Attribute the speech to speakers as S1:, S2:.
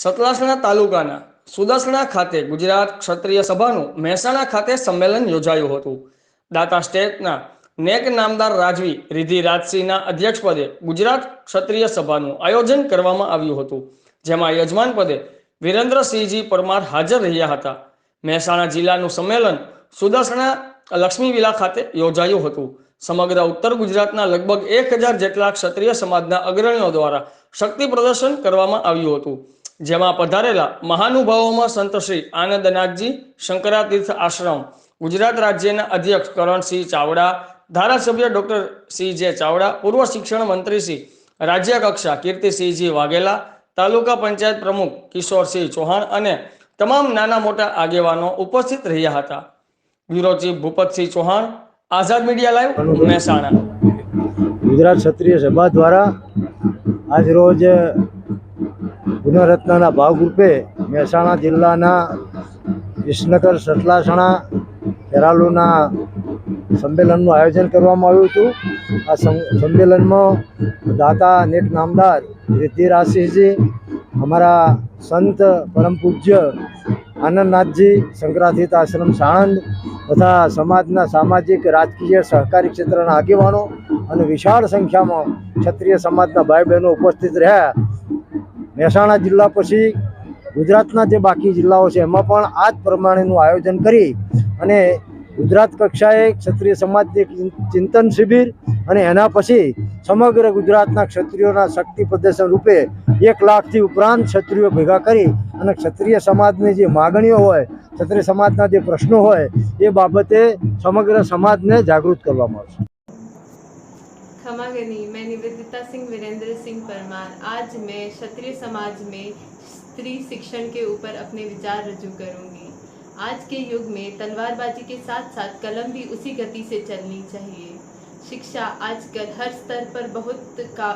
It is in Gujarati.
S1: સતલાસણા તાલુકાના સુદસણા ખાતે ગુજરાત ક્ષત્રિય સભાનું મહેસાણા ખાતે સંમેલન યોજાયું હતું. દાતા સ્ટેટના નેક નામદાર રાજવી રિધિ રાજસિંહના અધ્યક્ષપદે ગુજરાત ક્ષત્રિય સભાનું આયોજન કરવામાં આવ્યું હતું. જેમાં યજમાન પદે વિરેન્દ્રસિંહજી પરમાર હાજર રહ્યા હતા. મહેસાણા જિલ્લાનું સંમેલન સુદસણા લક્ષ્મી વિલા ખાતે યોજાયું હતું. સમગ્ર ઉત્તર ગુજરાતના લગભગ એક હજાર જેટલા ક્ષત્રિય સમાજના અગ્રણીઓ દ્વારા શક્તિ પ્રદર્શન કરવામાં આવ્યું હતું. જેમાં પધારેલા મહાનુભાવોમાં સંત શ્રી આનંદનાથજી, શંકરાતીર્થ આશ્રમ, ગુજરાત રાજ્યના અધ્યક્ષ કરણસિંહ ચાવડા, ધારાસભ્ય ડૉક્ટર સી જે ચાવડા, પૂર્વ શિક્ષણ મંત્રી શ્રી રાજ્ય કક્ષા કીર્તિસિંહજી વાઘેલા, તાલુકા પંચાયત પ્રમુખ કિશોરસિંહ ચૌહાણ અને તમામ નાના મોટા આગેવાનો ઉપસ્થિત રહ્યા હતા. Bureau chief Bhupatsinh Chauhan, Azad media live, Mehsana.
S2: Gujarat Kshatriya Sabha દ્વારા આજરોજ પુનઃરત્નના ભાગરૂપે મહેસાણા જિલ્લાના વિસનગર સતલાસણા ખેરાલુના સંમેલનનું આયોજન કરવામાં આવ્યું હતું. આ સંમેલનમાં દાતા નેક નામદાર રિદ્ધિરાશિષજી અમારા સંત પરમ પૂજ્ય આનંદનાથજી શંકરાતીર્થ આશ્રમ સાણંદ તથા સમાજના સામાજિક, રાજકીય, સહકારી ક્ષેત્રના આગેવાનો અને વિશાળ સંખ્યામાં ક્ષત્રિય સમાજના ભાઈ બહેનો ઉપસ્થિત રહ્યા. મહેસાણા જિલ્લા પછી ગુજરાતના જે બાકી જિલ્લાઓ છે, એમાં પણ આ જ પ્રમાણેનું આયોજન કરી અને ગુજરાત કક્ષાએ ક્ષત્રિય સમાજની ચિંતન શિબિર અને એના પછી સમગ્ર ગુજરાતના ક્ષત્રિયોના શક્તિ પ્રદર્શન રૂપે એક લાખથી ઉપરાંત ક્ષત્રિયો ભેગા કરી અને ક્ષત્રિય સમાજની જે માગણીઓ હોય, ક્ષત્રિય સમાજના જે પ્રશ્નો હોય, એ બાબતે સમગ્ર સમાજને જાગૃત કરવામાં આવશે.
S3: खमागनी मैं निवेदिता सिंह वीरेंद्र सिंह परमार। आज मैं क्षत्रिय समाज में स्त्री शिक्षण के ऊपर अपने विचार रजू करूँगी। आज के युग में तलवारबाजी के साथ साथ कलम भी उसी गति से चलनी चाहिए। शिक्षा आजकल हर स्तर पर बहुत का